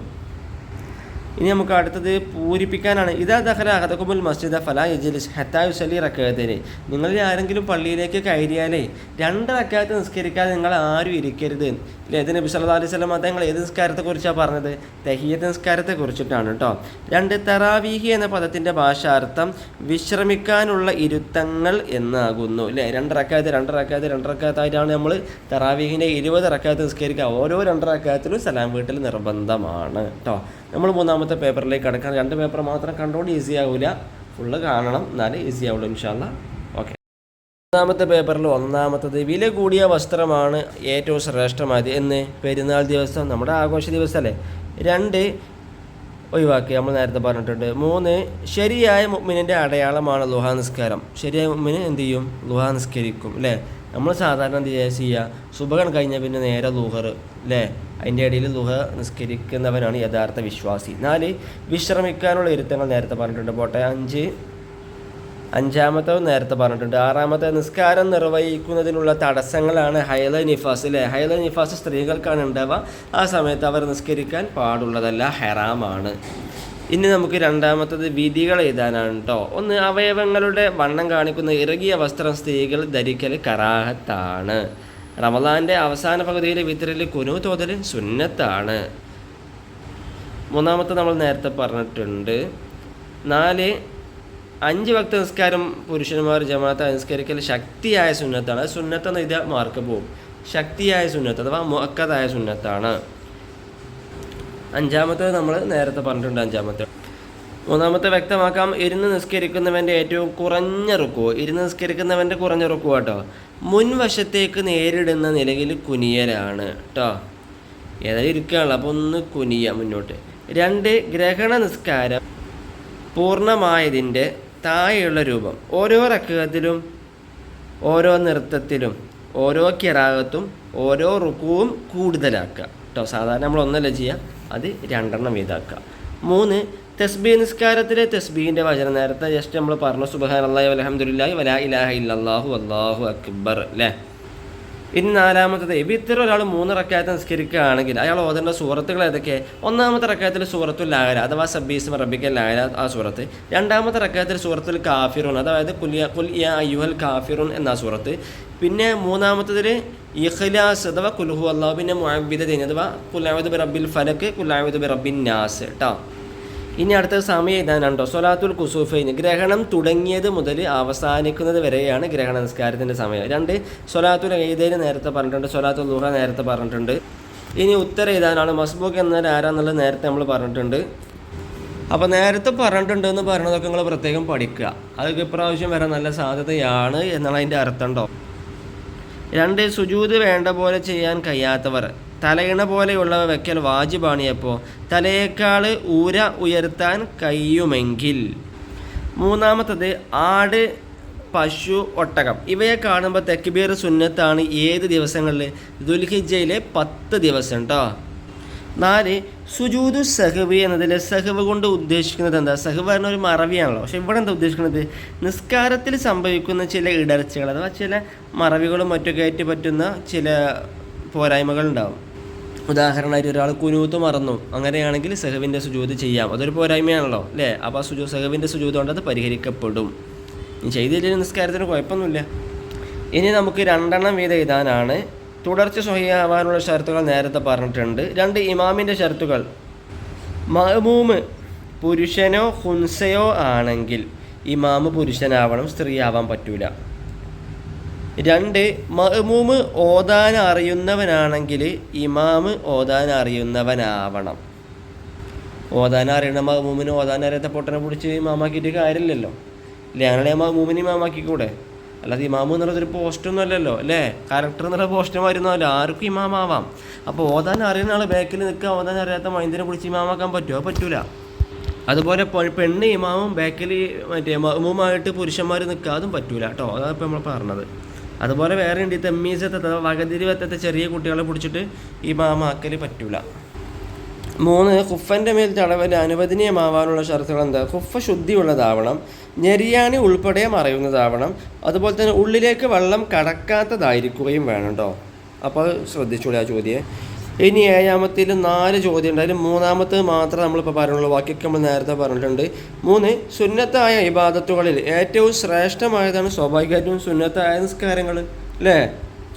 ഇനി നമുക്ക് അടുത്തത് പൂരിപ്പിക്കാനാണ്. ഇതാ ദഹല അഹദക്കുമുൽ മസ്ജിദ ഫല യജിലിസ് ഹത്തായു സലി റക്കായത്തിന്. നിങ്ങളിൽ ആരെങ്കിലും പള്ളിയിലേക്ക് കയറിയാലേ രണ്ട് റക്കാത്ത് നിസ്കരിക്കാതെ നിങ്ങൾ ആരും ഇരിക്കരുത്. ഇല്ല? ഏത് നബി സല്ലല്ലാഹു അലൈഹി വസല്ലം തങ്ങൾ ഏത് നിസ്കാരത്തെക്കുറിച്ചാണ് പറഞ്ഞത്? തഹിയത്ത് നിസ്കാരത്തെ കുറിച്ചിട്ടാണ് കേട്ടോ രണ്ട് തറാവീഹി എന്ന പദത്തിന്റെ ഭാഷാർത്ഥം വിശ്രമിക്കാനുള്ള ഇരുത്തങ്ങൾ എന്നാകുന്നു. അല്ലേ രണ്ട് റക്കാത്ത് രണ്ട് റക്കാത്ത് രണ്ട് റക്കാത്തായിട്ടാണ് നമ്മൾ തറാവീഹിന്റെ ഇരുപത് റക്കാത്ത് നിസ്കരിക്കുക. ഓരോ രണ്ട് റക്കാത്തിലും സലാം വീട്ടിൽ നിർബന്ധമാണ് കേട്ടോ നമ്മൾ മൂന്നാമത്തെ പേപ്പറിലേക്ക് കിടക്കാൻ രണ്ട് പേപ്പർ മാത്രം കണ്ടുകൊണ്ട് ഈസി ആവില്ല ഫുള്ള് കാണണം. എന്നാലേ ഈസി ആവുള്ളൂ ഇൻഷാല്ല ഓക്കെ മൂന്നാമത്തെ പേപ്പറിൽ ഒന്നാമത്തത് വില കൂടിയ വസ്ത്രമാണ് ഏറ്റവും ശ്രേഷ്ഠമായത്. എന്ന് പെരുന്നാൾ ദിവസം നമ്മുടെ ആഘോഷ ദിവസമല്ലേ രണ്ട് ഒഴിവാക്കി. നമ്മൾ നേരത്തെ പറഞ്ഞിട്ടുണ്ട്. മൂന്ന് ശരിയായ മുമ്മിനിന്റെ അടയാളമാണ് ലുഹാ നിസ്കാരം. ശരിയായ മുമ്മിന് എന്ത് ചെയ്യും? ലുഹാ നിസ്കരിക്കും അല്ലേ? നമ്മൾ സാധാരണ എന്ത് ചെയ്യുക ചെയ്യുക സുബഹൻ കഴിഞ്ഞാൽ പിന്നെ നേരെ ലുഹർ അല്ലേ അതിന്റെ ഇടയിൽ ലുഹ നിസ്കരിക്കുന്നവനാണ് യഥാർത്ഥ വിശ്വാസി. നാല് വിശ്രമിക്കാനുള്ള ഇരുത്തങ്ങൾ നേരത്തെ പറഞ്ഞിട്ടുണ്ട്. പോട്ടെ അഞ്ച് അഞ്ചാമത്തെ നേരത്തെ പറഞ്ഞിട്ടുണ്ട്. ആറാമത്തെ നിസ്കാരം നിർവഹിക്കുന്നതിനുള്ള തടസ്സങ്ങളാണ് ഹൈല നിഫാസ് അല്ലേ ഹൈല നിഫാസ് സ്ത്രീകൾക്കാണ് ഉണ്ടാവുക. ആ സമയത്ത് അവർ നിസ്കരിക്കാൻ പാടുള്ളതല്ല ഹെറാമാണ്. ഇനി നമുക്ക് രണ്ടാമത്തത് വിധികൾ എഴുതാനാണ് കേട്ടോ ഒന്ന് അവയവങ്ങളുടെ വണ്ണം കാണിക്കുന്ന ഇറകിയ വസ്ത്രം സ്ത്രീകൾ ധരിക്കൽ കറാഹത്താണ്. റമദാന്റെ അവസാന പകുതിയിലെ വിത്തറിൽ കുനു തോതൽ സുന്നത്താണ്. മൂന്നാമത്തെ നമ്മൾ നേരത്തെ പറഞ്ഞിട്ടുണ്ട്. നാല് അഞ്ച് ഭക്ത നിസ്കാരം പുരുഷന്മാർ ജമാഅത്ത് നിസ്കരിക്കൽ ശക്തിയായ സുന്നത്താണ്. സുന്നത്തെന്ന് സുന്നത്ത് ഇത് മാർക്ക് പോകും. ശക്തിയായ സുന്നത്ത് അഥവാ മുക്കതായ സുന്നത്താണ്. അഞ്ചാമത്തെ നമ്മൾ നേരത്തെ പറഞ്ഞിട്ടുണ്ട് അഞ്ചാമത്തെ. മൂന്നാമത്തെ വ്യക്തമാക്കാം ഇരുന്ന് നിസ്കരിക്കുന്നവന്റെ ഏറ്റവും കുറഞ്ഞ റുക്കുവോ ഇരുന്ന് നിസ്കരിക്കുന്നവന്റെ കുറഞ്ഞ റുക്കുവോ കേട്ടോ മുൻവശത്തേക്ക് നേരിടുന്ന നിലയിൽ കുനിയലാണ് കേട്ടോ ഏതായാലും ഇരിക്കുകയാണല്ലോ അപ്പോൾ ഒന്ന് കുനിയ മുന്നോട്ട്. രണ്ട് ഗ്രഹണ നിസ്കാരം പൂർണമായതിന്റെ താഴെയുള്ള രൂപം. ഓരോ റക്കത്തിലും ഓരോ നൃത്തത്തിലും ഓരോ കിറാകത്തും ഓരോ റുക്കുവും കൂടുതലാക്കുക. കേട്ടോ സാധാരണ നമ്മൾ ഒന്നല്ല ചെയ്യുക അത് രണ്ടെണ്ണം വീതാക്കുക മൂന്ന് തസ്ബീ നിസ്കാരത്തിലെ തെസ്ബീന്റെ വചനം. നേരത്തെ ജസ്റ്റ് നമ്മൾ പറഞ്ഞു സുബഹാൻ അള്ളാഹി അലഹമുല്ലാഹി വലാ ഇലാഹ ഇല്ലല്ലാഹു അള്ളാഹു അക്ബർ അല്ലേ ഇനി നാലാമത്തത് ഇത്ര ഒരാൾ മൂന്ന് റക്കായത്ത് നിസ്കരിക്കുകയാണെങ്കിൽ അയാൾ ഓതേണ്ട സൂറത്തുകൾ ഏതൊക്കെ? ഒന്നാമത്തെ റക്കായത്തിൽ സൂറത്തുൽ ലാഹര അഥവാ സബീസ് റബിക്കൽ ലാഹര ആ സൂറത്ത്. രണ്ടാമത്തെ റക്കായത്തിൽ സൂറത്തുൽ കാഫിറുൻ അതായത് കുലിയ കുൽ അയ്യുഹൽ കാഫിറുൻ എന്ന സൂറത്ത്. പിന്നെ മൂന്നാമത്തതിൽ ഇഖ്ലാസ് അഥവാ കുൽഹു അള്ളാഹു പിന്നെ മുഅബിദീൻ അഥവാ കുലാവുദ് ബി റബ്ബിൽ ഫലക്ക് കുലാവുദ് ബി റബ്ബിൻ നാസ് കേട്ടോ ഇനി അടുത്ത സമയം ഇതാനുണ്ടോ സൊലാത്തുൽ കുസൂഫൈന് ഗ്രഹണം തുടങ്ങിയത് മുതൽ അവസാനിക്കുന്നത് വരെയാണ് ഗ്രഹണ നിസ്കാരത്തിന്റെ സമയം. രണ്ട് സൊലാത്തുൽ ഏതേന് നേരത്തെ പറഞ്ഞിട്ടുണ്ട് സൊലാത്തുൽ ദുഹ നേരത്തെ പറഞ്ഞിട്ടുണ്ട്. ഇനി ഉത്തരം ഇതാനാണ് മസ്ബൂക്ക് എന്നാൽ ആരാന്നുള്ളത് നേരത്തെ നമ്മൾ പറഞ്ഞിട്ടുണ്ട്. അപ്പോൾ നേരത്തെ പറഞ്ഞിട്ടുണ്ട് എന്ന് പറഞ്ഞതൊക്കെ നിങ്ങൾ പ്രത്യേകം പഠിക്കുക. അതൊക്കെ ഇപ്രാവശ്യം വരാൻ നല്ല സാധ്യതയാണ് എന്നാണ് അതിന്റെ അർത്ഥം ഉണ്ടോ രണ്ട് സുജൂത് വേണ്ട പോലെ ചെയ്യാൻ കഴിയാത്തവർ. തലയിണ പോലെയുള്ളവ വെക്കൽ വാജിബാണ് അപ്പോൾ തലയേക്കാൾ ഊര ഉയർത്താൻ കഴിയുമെങ്കിൽ. മൂന്നാമത്തത് ആട് പശു ഒട്ടകം. ഇവയെ കാണുമ്പോൾ തെക്കുബീർ സുന്നത്താണ് ഏത് ദിവസങ്ങളിൽ ദുൽഹിജയിലെ പത്ത് ദിവസം കേട്ടോ നാല് സുജൂദു സഹവ് എന്നതിൽ സഹവ് കൊണ്ട് ഉദ്ദേശിക്കുന്നത് എന്താ? സഹവ് പറഞ്ഞ ഒരു മറവിയാണല്ലോ. പക്ഷെ ഇവിടെ എന്താ ഉദ്ദേശിക്കുന്നത്? നിസ്കാരത്തിൽ സംഭവിക്കുന്ന ചില ഇടർച്ചകൾ അഥവാ ചില മറവികളും മറ്റൊക്കെ ആയിട്ട് പറ്റുന്ന ചില പോരായ്മകൾ ഉണ്ടാവും ഉദാഹരണമായിട്ട് ഒരാൾ കുനൂത്ത് മറന്നു. അങ്ങനെയാണെങ്കിൽ സെഹവിന്റെ സുജൂത് ചെയ്യാം. അതൊരു പോരായ്മയാണല്ലോ അല്ലേ? അപ്പോൾ ആ സുജൂ സെഹവിന്റെ സുജൂത് കൊണ്ട് അത് പരിഹരിക്കപ്പെടും. ഇനി ചെയ്തില്ലെങ്കിൽ നിസ്കാരത്തിന് കുഴപ്പമൊന്നുമില്ല. ഇനി നമുക്ക് രണ്ടെണ്ണം വീതം എഴുതാനാണ്. തുടർച്ച സ്വഹിയാവാനുള്ള ഷർത്തുകൾ നേരത്തെ പറഞ്ഞിട്ടുണ്ട്. രണ്ട് ഇമാമിന്റെ ഷർത്തുകൾ. മഹമൂമ് പുരുഷനോ ഹുൻസയോ ആണെങ്കിൽ ഇമാമ് പുരുഷനാവണം സ്ത്രീ ആവാൻ പറ്റൂല. രണ്ട് മഹമൂമ് ഓതാൻ അറിയുന്നവനാണെങ്കിൽ ഇമാമ് ഓതാൻ അറിയുന്നവനാവണം. ഓതാൻ അറിയണ. മഹമൂമിന് ഓതാൻ അറിയാത്ത പൊട്ടനെ പിടിച്ച് ഇമാമാക്കിയിട്ട് കാര്യമില്ലല്ലോ. അല്ലേ അങ്ങനെ മഹ്മൂമിന് ഇമാമാക്കിക്കൂടെ? അല്ലാതെ ഇമാമു എന്നുള്ളതൊരു പോസ്റ്റൊന്നും അല്ലല്ലോ അല്ലേ? കറക്ടർ എന്നുള്ള പോസ്റ്റ് വരുന്നല്ലോ ആർക്കും ഇമാമാവാം. അപ്പോൾ ഓതാൻ അറിയുന്ന ആൾ ബാക്കിൽ നിൽക്കുക ഓതാൻ അറിയാത്ത മൈന്ദിനെ പിടിച്ച് ഇമാമാക്കാൻ പറ്റുമോ? പറ്റൂല. അതുപോലെ പെണ്ണ് ഇമാമും ബാക്കിൽ മറ്റേ മഹ്മൂമായിട്ട് പുരുഷന്മാർ നിൽക്കാതും പറ്റൂല കേട്ടോ. അതാണ് ഇപ്പോൾ നമ്മൾ പറഞ്ഞത്. അതുപോലെ വേറെ ഉണ്ട്. ഈ തെമ്മീസത്തെ വെത്തത്തെ ചെറിയ കുട്ടികളെ പിടിച്ചിട്ട് ഈ മാമാക്കൽ പറ്റൂല. മൂന്ന് ഖുഫന്റെ മേൽ തടവൽ അനുവദനീയമാവാനുള്ള ഷർത്തുകൾ എന്താ? ഖുഫ ശുദ്ധിയുള്ളതാവണം. ഞെരിയാണി ഉൾപ്പെടെ മറയുന്നതാവണം. അതുപോലെ തന്നെ ഉള്ളിലേക്ക് വെള്ളം കടക്കാത്തതായിരിക്കുകയും വേണം കേട്ടോ അപ്പോൾ ശ്രദ്ധിച്ചൂടെ ആ ചോദ്യം? ഇനി ഏഴാമത്തിൽ നാല് ചോദ്യം ഉണ്ട് അതിൽ മൂന്നാമത്തത് മാത്രമേ നമ്മളിപ്പോൾ പറഞ്ഞുള്ളൂ ബാക്കിയൊക്കെ നമ്മൾ നേരത്തെ പറഞ്ഞിട്ടുണ്ട്. മൂന്ന് സുന്നത്തായ ഇബാദത്തുകളിൽ ഏറ്റവും ശ്രേഷ്ഠമായതാണ് സ്വാഭാവികമായിട്ടും സുന്നത്തായ നിസ്കാരങ്ങൾ അല്ലേ?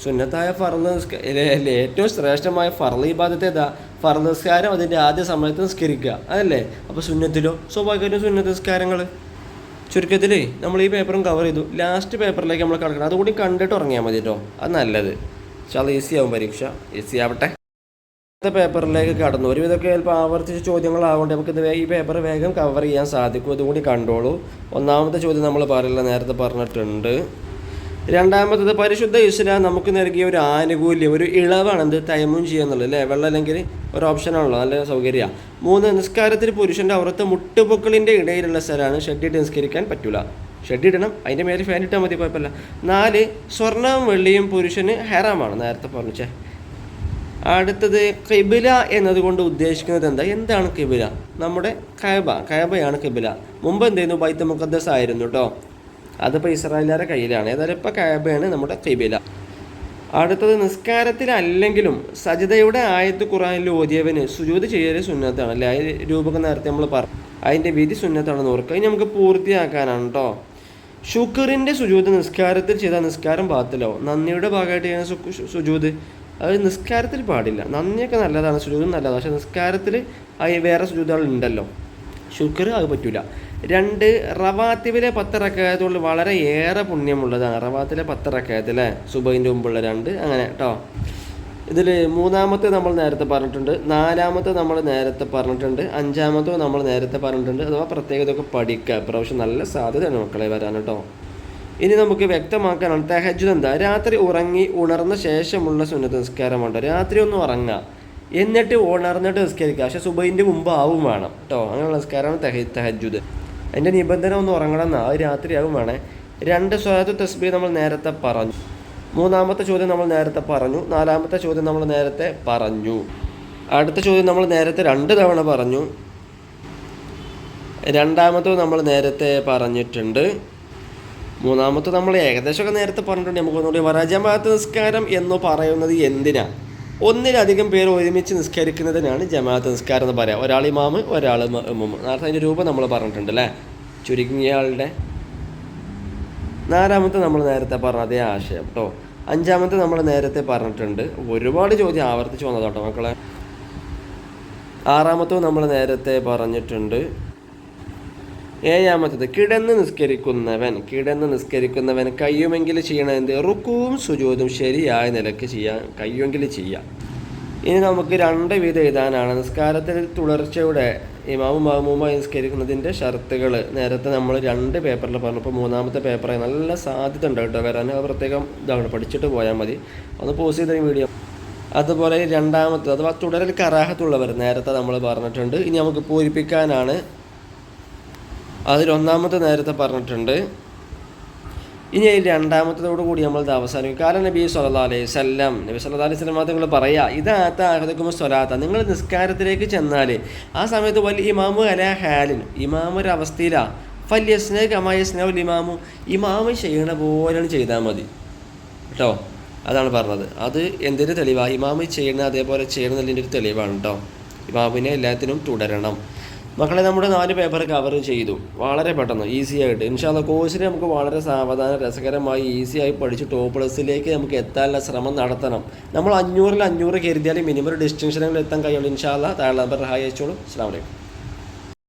സുന്നത്തായ ഫർദ് ഇല്ലേ, ഏറ്റവും ശ്രേഷ്ഠമായ ഫർദ് ഇബാദത്ത് ഏതാ? ഫർദ് നിസ്കാരം അതിന്റെ ആദ്യ സമയത്ത് നിസ്കരിക്കുക അതല്ലേ? അപ്പോൾ സുന്നത്തിലോ? സ്വാഭാവികമായിട്ടും സുന്നത്ത് നിസ്കാരങ്ങൾ. ചുരുക്കത്തിൽ നമ്മൾ ഈ പേപ്പറും കവർ ചെയ്തു. ലാസ്റ്റ് പേപ്പറിലേക്ക് നമ്മൾ കിടക്കണം. അതുകൂടി കണ്ടിട്ട് ഉറങ്ങിയാൽ മതി കേട്ടോ അത് നല്ലത്. പക്ഷേ ഈസി ആവും പരീക്ഷ. ഈസി ആവട്ടെ. അടുത്ത പേപ്പറിലേക്ക് കടന്നു. ഒരു ഇതൊക്കെ ചിലപ്പോൾ ആവർത്തിച്ച് ചോദ്യങ്ങളാകൊണ്ട് നമുക്ക് ഇത് ഈ പേപ്പർ വേഗം കവർ ചെയ്യാൻ സാധിക്കും. ഇതുകൂടി കണ്ടോളൂ. ഒന്നാമത്തെ ചോദ്യം നമ്മൾ പറയില്ല നേരത്തെ പറഞ്ഞിട്ടുണ്ട്. രണ്ടാമത്തത് പരിശുദ്ധ ഇസ്ലാം നമുക്ക് നൽകിയ ഒരു ആനുകൂല്യം ഒരു ഇളവാണ് എന്ത്? തൈമും ചെയ്യുന്നുള്ളത് അല്ലേ? വെള്ളം അല്ലെങ്കിൽ ഒരു ഓപ്ഷനാണല്ലോ നല്ല സൗകര്യമാണ് മൂന്ന് നിസ്കാരത്തിൽ പുരുഷന്റെ അവർത്ത് മുട്ടുപൊക്കളിന്റെ ഇടയിലുള്ള സ്ഥലമാണ്. ഷെഡിട്ട് നിസ്കരിക്കാൻ പറ്റില്ല ഷെഡിടണം അതിന്റെ മേലെ ഫാൻ ഇട്ടാൽ മതി കുഴപ്പമില്ല. നാല് സ്വർണവും വെള്ളിയും പുരുഷന് ഹെറാമാണ് നേരത്തെ പറഞ്ഞേ അടുത്തത് കിബില എന്നതുകൊണ്ട് ഉദ്ദേശിക്കുന്നത് എന്താ? എന്താണ് കിബില നമ്മുടെ കയബ കയബയാണ് കിബില മുമ്പ് എന്തായിരുന്നു ബൈത്ത് മുഖദ്ദസ് ആയിരുന്നു കേട്ടോ അതിപ്പോൾ ഇസ്രായേലുകാരുടെ കയ്യിലാണ്. ഏതായാലും ഇപ്പോൾ കയബയാണ് നമ്മുടെ കിബില അടുത്തത് നിസ്കാരത്തിലല്ലെങ്കിലും സജിതയുടെ ആയത്ത് ഖുറാനിൽ ഓതിയവന് സുജൂത് ചെയ്യൽ സുന്നത്താണ്. അല്ലേ? അതിന് രൂപകം നേരത്തെ നമ്മൾ പറഞ്ഞു അതിന്റെ വിധി സുന്നത്താണെന്ന് ഓർക്കുക. ഇനി നമുക്ക് പൂർത്തിയാക്കാനാണ് കേട്ടോ ഷുക്കറിന്റെ സുജൂത് നിസ്കാരത്തിൽ ചെയ്താൽ നിസ്കാരം പാത്തിലോ നന്ദിയുടെ ഭാഗമായിട്ട് ചെയ്യുന്ന സുജൂത് അത് നിസ്കാരത്തിൽ പാടില്ല. നന്ദിയൊക്കെ നല്ലതാണ് സുജൂദും നല്ലതാണ്. പക്ഷേ നിസ്കാരത്തിൽ വേറെ സുജൂദുകളുണ്ടല്ലോ ഷുക്കർ അത് പറ്റൂല. രണ്ട് റവാത്തിവിലെ പത്ത് റക്കായത്തുകൾ വളരെ ഏറെ പുണ്യമുള്ളതാണ്. റവാത്തിലെ പത്ത് റക്കായത്ത് അല്ലേ? സുബൈന്റെ മുമ്പുള്ള രണ്ട് അങ്ങനെ കേട്ടോ ഇതിൽ മൂന്നാമത്തെ നമ്മൾ നേരത്തെ പറഞ്ഞിട്ടുണ്ട് നാലാമത്തെ നമ്മൾ നേരത്തെ പറഞ്ഞിട്ടുണ്ട് അഞ്ചാമത്തെ നമ്മൾ നേരത്തെ പറഞ്ഞിട്ടുണ്ട്. അഥവാ പ്രത്യേകതയൊക്കെ പഠിക്കുക. പ്രാവശ്യം നല്ല സാധ്യതയാണ് മക്കളെ വരാൻ കേട്ടോ ഇനി നമുക്ക് വ്യക്തമാക്കാനാണ്. തെഹജുദ് എന്താ? രാത്രി ഉറങ്ങി ഉണർന്ന ശേഷമുള്ള സുന്നത്ത് നിസ്കാരമുണ്ട് രാത്രി ഒന്ന് ഉറങ്ങുക. എന്നിട്ട് ഉണർന്നിട്ട് നിസ്കരിക്കുക. പക്ഷേ സുബൈന്റെ മുമ്പ് ആവും വേണം കേട്ടോ അങ്ങനെയുള്ള നിസ്കാരമാണ് തെഹ തെഹജുദ് അതിന്റെ നിബന്ധന ഒന്ന് ഉറങ്ങണം എന്നാ. അത് രാത്രി ആവും വേണേ. രണ്ട് സ്വയത്ത് തസ്ബീ നമ്മൾ നേരത്തെ പറഞ്ഞു. മൂന്നാമത്തെ ചോദ്യം നമ്മൾ നേരത്തെ പറഞ്ഞു. നാലാമത്തെ ചോദ്യം നമ്മൾ നേരത്തെ പറഞ്ഞു. അടുത്ത ചോദ്യം നമ്മൾ നേരത്തെ രണ്ട് തവണ പറഞ്ഞു. രണ്ടാമത്തത് നമ്മൾ നേരത്തെ പറഞ്ഞിട്ടുണ്ട്. മൂന്നാമത്തെ നമ്മൾ ഏകദേശമൊക്കെ നേരത്തെ പറഞ്ഞിട്ടുണ്ട്. നമുക്ക് ഒന്നുകൂടി പറയാം ജമാഅത്ത് നിസ്കാരം എന്ന് പറയുന്നത് എന്തിനാണ് ഒന്നിലധികം പേർ ഒരുമിച്ച് നിസ്കരിക്കുന്നതിനാണ് ജമാഅത്ത് നിസ്കാരം എന്ന് പറയാം. ഒരാൾ ഇമാമ് ഒരാൾ ഇമാമ്. നേരത്തെ അതിന്റെ രൂപം നമ്മൾ പറഞ്ഞിട്ടുണ്ട് അല്ലേ? ചുരുങ്ങിയയാളുടെ നാലാമത്തെ നമ്മൾ നേരത്തെ പറഞ്ഞ അതേ ആശയം കേട്ടോ അഞ്ചാമത്തെ നമ്മൾ നേരത്തെ പറഞ്ഞിട്ടുണ്ട്. ഒരുപാട് ചോദ്യം ആവർത്തിച്ച് വന്നതാട്ടോ മക്കളെ. ആറാമത്തെ നമ്മൾ നേരത്തെ പറഞ്ഞിട്ടുണ്ട്. ഏഴാമത്തത് കിടന്ന് നിസ്കരിക്കുന്നവൻ. കിടന്ന് നിസ്കരിക്കുന്നവൻ കയ്യുമെങ്കിൽ ചെയ്യണം എന്ത്? റുക്കുവും സുജൂതും ശരിയായ നിലയ്ക്ക് ചെയ്യാൻ കയ്യുമെങ്കിൽ ചെയ്യാം. ഇനി നമുക്ക് രണ്ട് വിധം എഴുതാനാണ്. നിസ്കാരത്തിൽ തുടർച്ചയുടെ ഇമാവും മാമുമായി നിസ്കരിക്കുന്നതിന്റെ ഷർത്തുകൾ. നേരത്തെ നമ്മൾ രണ്ട് പേപ്പറിൽ പറഞ്ഞപ്പോൾ മൂന്നാമത്തെ പേപ്പറായി നല്ല സാധ്യത ഉണ്ട് കേട്ടോ വരാൻ. പ്രത്യേകം ഇതാണ്. പഠിച്ചിട്ട് പോയാൽ മതി. ഒന്ന് പോസ് ചെയ്ത വീഡിയോ. അതുപോലെ രണ്ടാമത്തെ അഥവാ തുടരൽ കറാഹത്തുള്ളവർ നേരത്തെ നമ്മൾ പറഞ്ഞിട്ടുണ്ട്. ഇനി നമുക്ക് പൂരിപ്പിക്കാനാണ് അതിൽ ഒന്നാമത്തെ നേരത്തെ പറഞ്ഞിട്ടുണ്ട്. ഇനി രണ്ടാമത്തതോട് കൂടി നമ്മൾ ഇത് അവസാനിക്കും. കാരണം നബി സല്ലാ അലൈഹി സ്വല്ലം നബി സല്ലാ അലൈഹി സ്വലം നിങ്ങൾ പറയാ ഇതാത്ത അഹദക്കുമ്പോൾ സ്വലാത്ത. നിങ്ങൾ നിസ്കാരത്തിലേക്ക് ചെന്നാൽ ആ സമയത്ത് വലിയ ഇമാമു അല ഹാലിൻ ഇമാമു ഒരു അവസ്ഥയിലാ അമായ കമായസ്നവുൽ ഇമാമു. ഇമാമ് ചെയ്യണ പോലെയാണ് ചെയ്താൽ മതി. കേട്ടോ? അതാണ് പറഞ്ഞത്. അത് എന്തിന്റെ തെളിവാണ് ഇമാമ് ചെയ്യണ അതേപോലെ ചെയ്യണമെന്നതിന്റെ ഒരു തെളിവാണ് കേട്ടോ. ഇമാമിനെ എല്ലാത്തിനും തുടരണം. മക്കളെ നമ്മുടെ നാല് പേപ്പർ കവർ ചെയ്തു. വളരെ പെട്ടെന്ന് ഈസി ആയിട്ട്. ഇൻഷാല്ല കോഴ്സിനെ നമുക്ക് വളരെ സാവധാനം രസകരമായി ഈസി ആയി പഠിച്ച് ടോപ്പ് പ്ലസിലേക്ക് നമുക്ക് എത്താനുള്ള ശ്രമം നടത്തണം. നമ്മൾ അഞ്ഞൂറിൽ അഞ്ഞൂറ് കരുതിയാൽ മിനിമം ഡിസ്റ്റിങ്ഷനിൽ എത്താൻ കഴിയുള്ളൂ. ഇൻഷാല്ല താഴെ നമ്പർ ഹായ് അയച്ചോളൂ. അസ്സാം വലൈക്കും